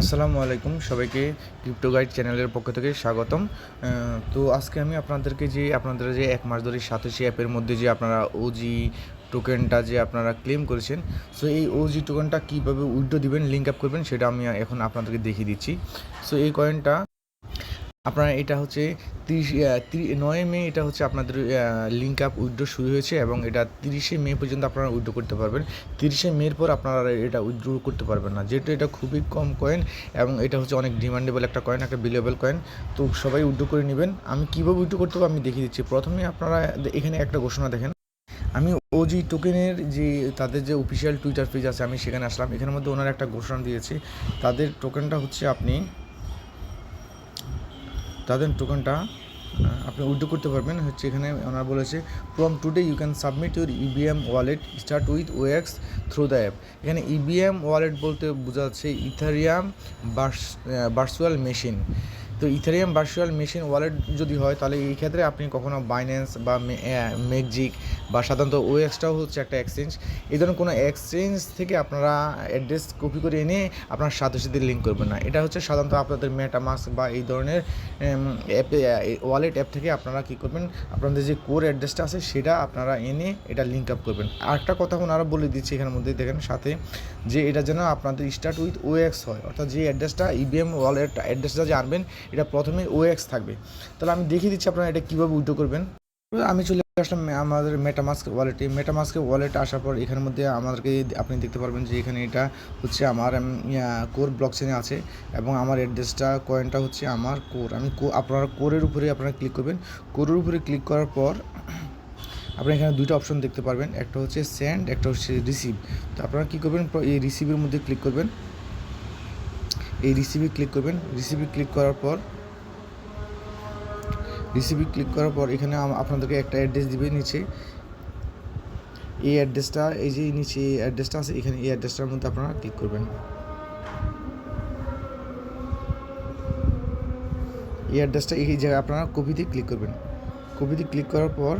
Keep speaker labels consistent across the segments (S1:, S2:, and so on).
S1: আসসালামু আলাইকুম সবাইকে ক্রিপ্টো গাইড চ্যানেলের পক্ষ থেকে স্বাগতম। তো আজকে আমি আপনাদেরকে যে আপনাদের যে এক মাস ধরে সাতাশি অ্যাপের মধ্যে যে আপনারা ওজি টোকেনটা যে আপনারা ক্লেম করেছেন সো এই ওজি টোকেনটা কীভাবে উইড্রো দিবেন লিঙ্ক আপ করবেন, সেটা আমি এখন আপনাদেরকে দেখিয়ে দিচ্ছি। সো এই কয়েনটা আপনারা এটা হচ্ছে তিরিশ নয় মে এটা হচ্ছে আপনাদের লিঙ্ক আপ উইড্রো শুরু হয়েছে এবং এটা তিরিশে মে পর্যন্ত আপনারা উইড্রো করতে পারবেন। তিরিশে মের পর আপনারা এটা উইড্রো করতে পারবেন না। যেহেতু এটা খুবই কম কয়েন এবং এটা হচ্ছে অনেক ডিমান্ডেবল একটা কয়েন একটা বিলেবল কয়েন তো সবাই উইড্রো করে নেবেন। আমি কীভাবে উইড্রো করতে পারব আমি দেখিয়ে দিচ্ছি। প্রথমে আপনারা এখানে একটা ঘোষণা দেখেন। আমি ওজি টোকেনের যে, তাদের যে অফিসিয়াল টুইটার পেজ আছে, আমি সেখানে আসলাম। এখানের মধ্যে ওনারা একটা ঘোষণা দিয়েছে। তাদের টোকেনটা হচ্ছে আপনি তাদের টোকেনটা আপনি উইথড্র করতে পারবেন। হচ্ছে এখানে ওনারা বলেছে from today you can submit your EVM wallet start with OX through the app এখানে ইভিএম ওয়ালেট বলতে বোঝা যাচ্ছে ইথারিয়াম ভার্চুয়াল মেশিন তো ইথারিয়াম ভার্চুয়াল মেশিন ওয়ালেট যদি হয়, তাহলে এই ক্ষেত্রে আপনি কখনো বাইন্যান্স বা ম্যাকজিক বা সাধারণত ওএক্সটাও হচ্ছে একটা এক্সচেঞ্জ এই ধরনের কোনো এক্সচেঞ্জ থেকে আপনারা অ্যাড্রেস কপি করে এনে আপনার সাথে সাথে লিঙ্ক করবেন না। এটা হচ্ছে সাধারণত আপনাদের মেটামাস্ক বা এই ধরনের অ্যাপে ওয়ালেট অ্যাপ থেকে আপনারা কী করবেন? আপনাদের যে কোর অ্যাড্রেসটা আছে, সেটা আপনারা এনে এটা লিঙ্ক আপ করবেন। আরেকটা কথা ওনারা বলে দিচ্ছি এখানের মধ্যে, দেখেন সাথে, যে এটা যেন আপনাদের স্টার্ট উইথ ওএক্স হয়, অর্থাৎ যে অ্যাড্রেসটা ইবিএম ওয়ালেট অ্যাড্রেসটা যে আনবেন এটা প্রথমে ওএক্স থাকবে। তাহলে আমি দেখিয়ে দিচ্ছি আপনারা এটা কীভাবে উইড্রো করবেন। আমি চলে আসলাম আমাদের মেটামাস্ক ওয়ালেটে মেটামাস্কের ওয়ালেট আসার পর এখানের মধ্যে আমাদেরকে আপনি দেখতে পারবেন যে এখানে এটা হচ্ছে আমার কোর ব্লক চেনে আছে এবং আমার অ্যাড্রেসটা কয়েনটা হচ্ছে আমার কোর আমি আপনারা কোরের উপরে আপনারা ক্লিক করবেন। কোরের উপরে ক্লিক করার পর আপনি এখানে দুইটা অপশন দেখতে পারবেন। একটা হচ্ছে সেন্ড একটা হচ্ছে রিসিভ তো আপনারা কী করবেন, এই রিসিভের মধ্যে ক্লিক করবেন। এই রিসিভে ক্লিক করবেন। রিসিভে ক্লিক করার পর রিসিভে ক্লিক করার পর এখানে আপনাদেরকে একটা অ্যাড্রেস দিবে নিচে। এই অ্যাড্রেসটা এই যে নিচে এই অ্যাড্রেসটা আছে, এখানে এই অ্যাড্রেসটার মধ্যে আপনারা ক্লিক করবেন। এই অ্যাড্রেসটা এই জায়গায় আপনারা কপিতে ক্লিক করবেন। কপিতে ক্লিক করার পর,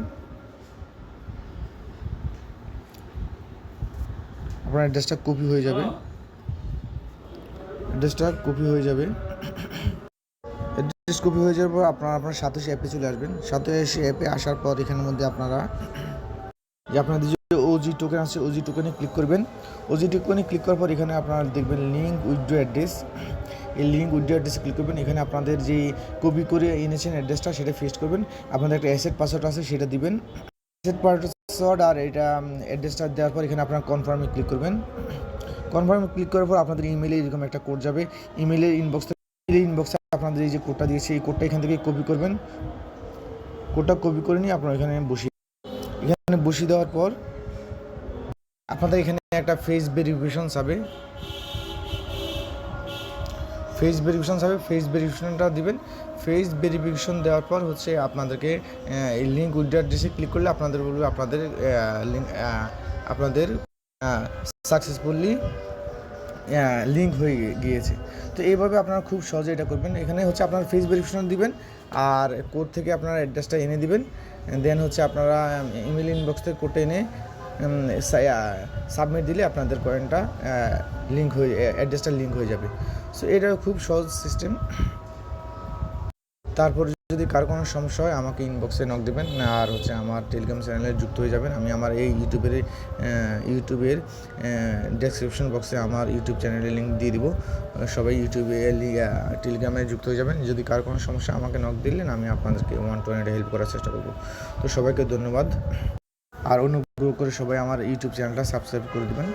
S1: আপনার অ্যাড্রেসটা কপি হয়ে যাবে। অ্যাড্রেসটা কপি হয়ে যাবে। অ্যাড্রেস কপি হয়ে যাওয়ার পর আপনারা আপনার সাথে অ্যাপে চলে আসবেন। এসে অ্যাপে আসার পর এখানের মধ্যে আপনারা যে আপনাদের যে ওজি টোকেন আছে ওজি টোকেনে ক্লিক করবেন। ওজি টোকেনে ক্লিক করার পর এখানে আপনারা দেখবেন লিঙ্ক উইথড্র অ্যাড্রেস এই লিঙ্ক উইথড্র অ্যাড্রেসে ক্লিক করবেন। এখানে আপনাদের যে কপি করে এনেছেন অ্যাড্রেসটা সেটা ফেস্ট করবেন। আপনাদের একটা অ্যাসেট পাসওয়ার্ড আছে, সেটা দিবেন। অ্যাসেট পাসওয়ার্ড আর এটা অ্যাড্রেসটা দেওয়ার পর এখানে আপনারা কনফার্মে ক্লিক করবেন। কনফার্মে ক্লিক করার পর আপনাদের ইমেলে এরকম একটা কোড যাবে। ইমেলের ইনবক্স ইমেলের ইনবক্সে আপনাদের এই যে কোডটা দিয়েছে, এই কোডটা এখান থেকে কপি করবেন। কোডটা কপি করে নিয়ে আপনারা এখানে বসিয়ে এখানে বসিয়ে দেওয়ার পর আপনাদের এখানে একটা ফেস ভেরিফিকেশন যাবে ফেস ভেরিফিকেশন যাবে ফেস ভেরিফিকেশনটা দিবেন। ফেস ভেরিফিকেশন দেওয়ার পর হচ্ছে আপনাদেরকে এই লিঙ্ক উইথড্র অ্যাড্রেসে ক্লিক করলে আপনাদের বলবে আপনাদের লিঙ্ক আপনাদের সাকসেসফুলি লিঙ্ক হয়ে গিয়েছে। তো এইভাবে আপনারা খুব সহজে এটা করবেন। এখানে হচ্ছে আপনার ফেস ভেরিফিকেশন দিবেন, আর কোড থেকে আপনারা অ্যাড্রেসটা এনে দিবেন। দেন হচ্ছে আপনারা ইমেল ইনবক্স থেকে কোডটা এনে সাবমিট দিলে আপনাদের কয়েনটা লিঙ্ক হয়ে অ্যাড্রেসটা লিঙ্ক হয়ে যাবে। সো এটা খুব সহজ সিস্টেম তারপর যদি কার কোনো সমস্যা হয়, আমাকে ইনবক্সে নক দেবেন আর হচ্ছে আমার টেলিগ্রাম চ্যানেলে যুক্ত হয়ে যাবেন। আমি আমার এই ইউটিউবের ইউটিউবের ডেসক্রিপশন বক্সে আমার ইউটিউব চ্যানেলের লিঙ্ক দিয়ে দিব। সবাই ইউটিউবে টেলিগ্রামে যুক্ত হয়ে যাবেন। যদি কার কোনো সমস্যা আমাকে নক দিলেন, আমি আপনাদেরকে ওয়ান টু ওয়ান হেল্প করার চেষ্টা করব। তো সবাইকে ধন্যবাদ। আর অনুগ্রহ করে সবাই আমার ইউটিউব চ্যানেলটা সাবস্ক্রাইব করে দেবেন।